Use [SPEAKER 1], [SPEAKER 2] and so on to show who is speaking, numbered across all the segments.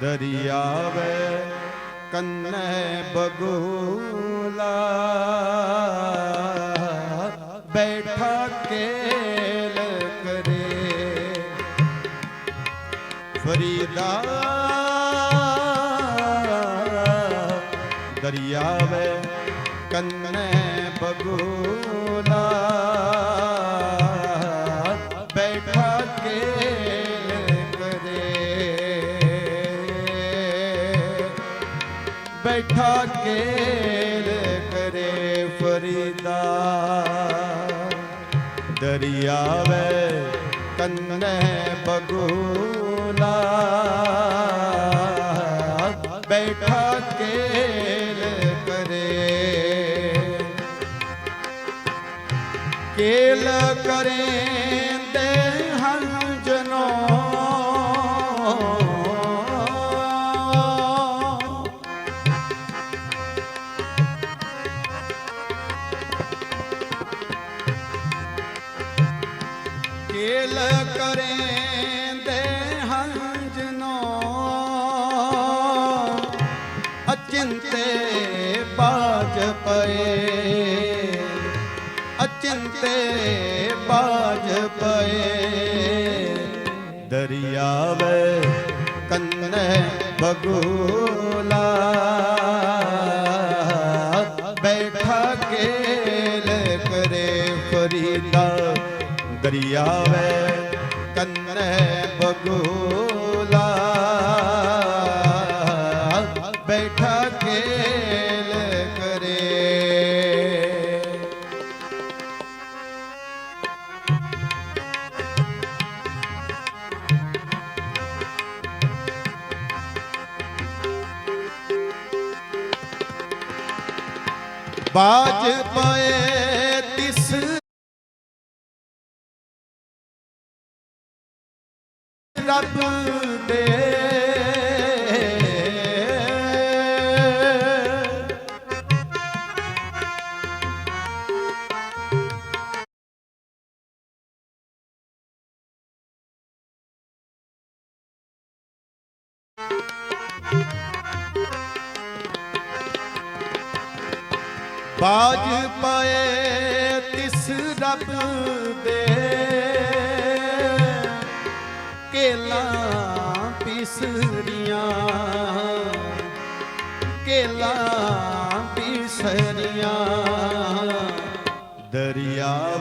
[SPEAKER 1] ਦਰਿਆਵੇ ਕੰਨੇ ਬਗੂਲਾ। ਬੈਠਾ ਕੇਲ ਕਰੇ। ਫਰੀਦਾ ਦਰਿਆਵੇ ਕੰਨੇ ਬਗੂਲਾ। ਬੈਠਾ ਕੇਲ ਕਰੇ ਫਰੀਦਾ। ਦਰਿਆਵੇ ਕੰਨੇ ਬਗੂਲਾ। ਬੈਠਾ ਕੇਲ ਕਰੇ ਦੇ ਹੰਜਨੋ ਅਚਿੰਤੇ ਬਾਜ ਪਏ। ਅਚਿੰਤੇ ਬਾਜ ਪਏ। ਦਰਿਆਵੇ ਕੰਨੇ ਬਗੂਲਾ ਦਰਿਆਵੇ ਕੰਨੇ ਬਗੂਲਾ ਬੈਠਾ ਕੇਲ ਕਰੇ। ਬਾਜ ਪਏ ਰੱਬ ਦੇ। ਬਾਜ ਪਏ ਤਿਸ ਰੱਬ ਦੇ। ਕੇਲਾ ਪਿਸਰੀਆਂ ਕੇਲਾ ਪਿਸਰੀਆਂ। ਦਰਿਆ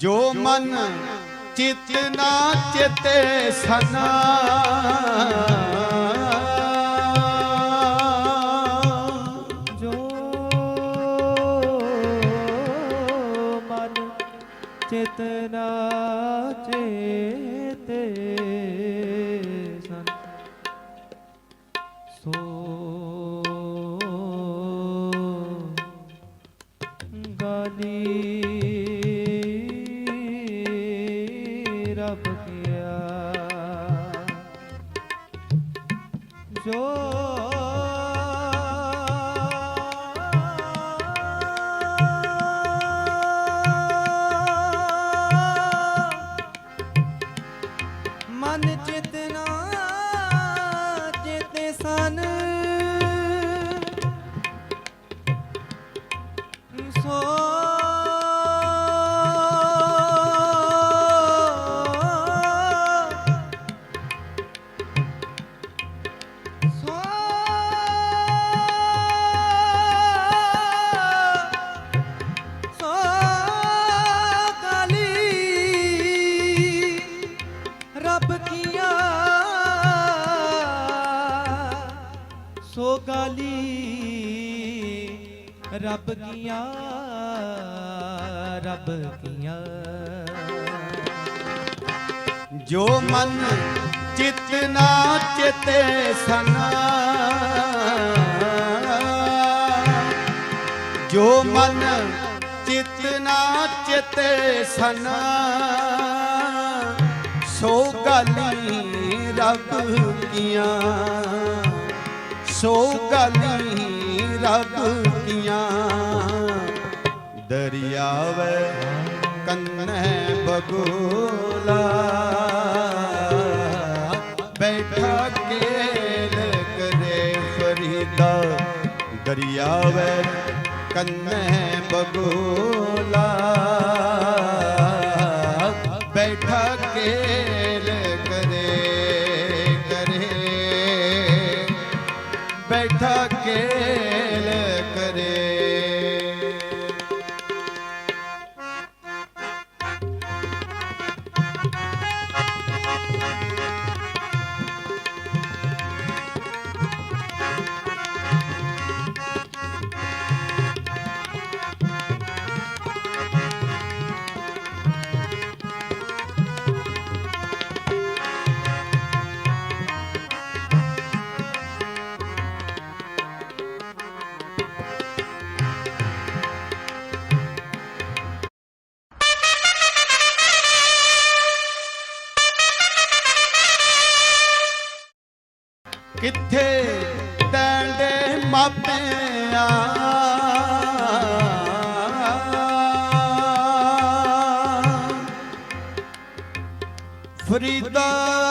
[SPEAKER 1] ਜੋ ਮਨ ਚਿਤ ਨਾ ਚਿਤੇ ਸਨਾ।
[SPEAKER 2] ਜੋ ਮਨ ਚੇਤਨਾ ਚੇਤੇ ਸੋ ਰੱਬ ਕੀਆਂ ਰੱਬ ਕੀਆਂ।
[SPEAKER 1] ਜੋ ਮਨ ਚਿਤ ਨਾ ਚਿਤੇ ਸਨਾ, ਜੋ ਮਨ ਚਿਤ ਨਾ ਚਿਤੇ ਸਨਾ, ਸੋ ਗਾਲੀ ਰੱਬ ਕੀਆਂ। ਸੋ ਗਾਲੀ ਰੱਬ ਕੀਆਂ। ਦਰਿਆਵੇ ਕੰਨੈ ਬਗੋਲਾ ਬੈਠਾ ਕੇਲ ਕਰੇ ਫਰੀਦਾ। ਦਰਿਆਵੇ ਕੰਨੈ ਬਗੋਲਾ ਕੇਲ ਕਰੇ ਕਿੱਥੇ ਤੈਂਡੇ ਮਾਪਿਆਂ ਫਰੀਦਾ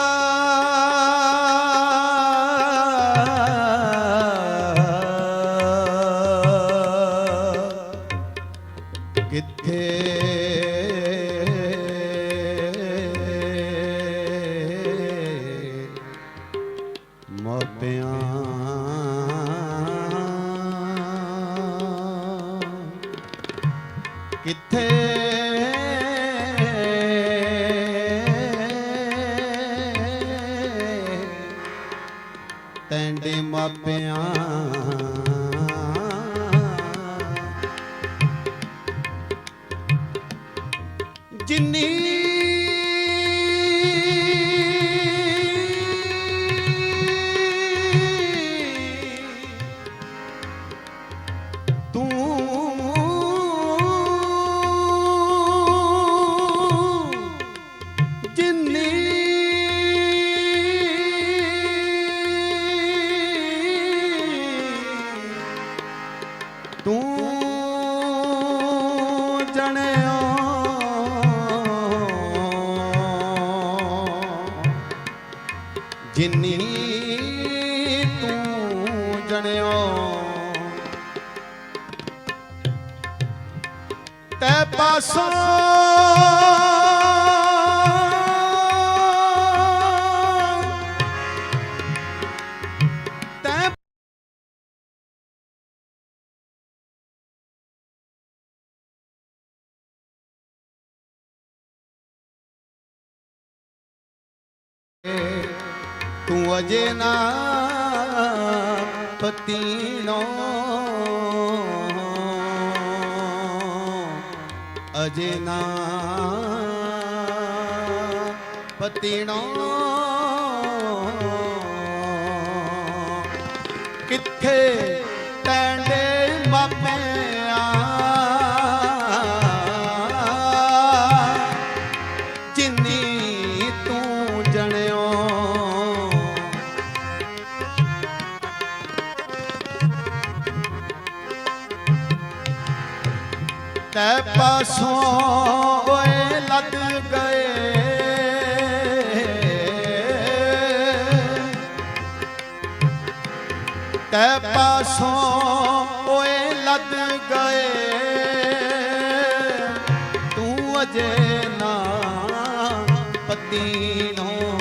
[SPEAKER 1] ਤੈਂਡੇ ਮਾਪਿਆਂ। ਜਿੰਨੀ ਤੂੰ ਜਣਿਓ। ਤੈ ਪਾਸੋਂ ਤੈ ਤੂੰ ਅਜੇ ਨਾ ਪਤੀਨੋ। ਅਜੇ ਨਾ ਪਤੀਨੋ। ਕਿੱਥੇ ਤੈ ਪਾਸੋਂ ਓਏ ਲੱਦ ਗਏ। ਤੈ ਪਾਸੋਂ ਓਏ ਲੱਦ ਗਏ। ਤੂੰ ਅਜੇ ਨਾ ਪਤੀਨੋ,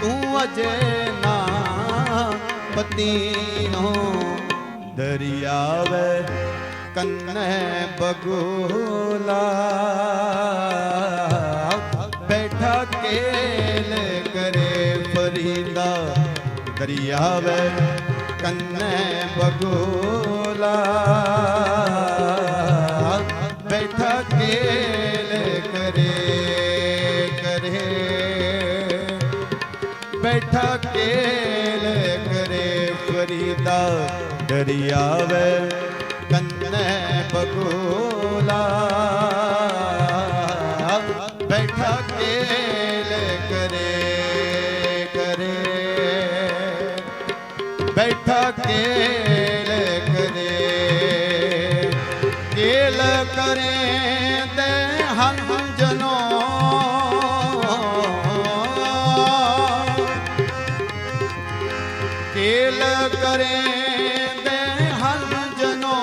[SPEAKER 1] ਤੂੰ ਅਜੇ ਨਾ ਪਤੀਨੋ। ਦਰਿਆਵੇ ਕੰਨੈ ਬਗੋਲਾ ਬੈਠਾ ਕੇਲ ਕਰੇ ਫਰੀਦਾ ਦਰਿਆਵੇ ਕੰਨੈ ਬਗੋਲਾ ਬੈਠਾ ਕੇਲ ਕਰੇ ਕਰੇ ਬੈਠਾ ਕੇਲ ਕਰੇ ਫਰੀਦਾ ਦਰਿਆਵੇ ਬੈਠਾ ਕੇਲ ਕਰੇ ਕੇਲ ਕਰੇ ਤੇ ਹੰਝ ਜਨੋ। ਕੇਲ ਕਰੇ ਦੇ ਹੰਝ ਜਨੋ।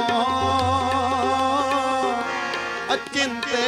[SPEAKER 1] ਅਚਿੰਤੇ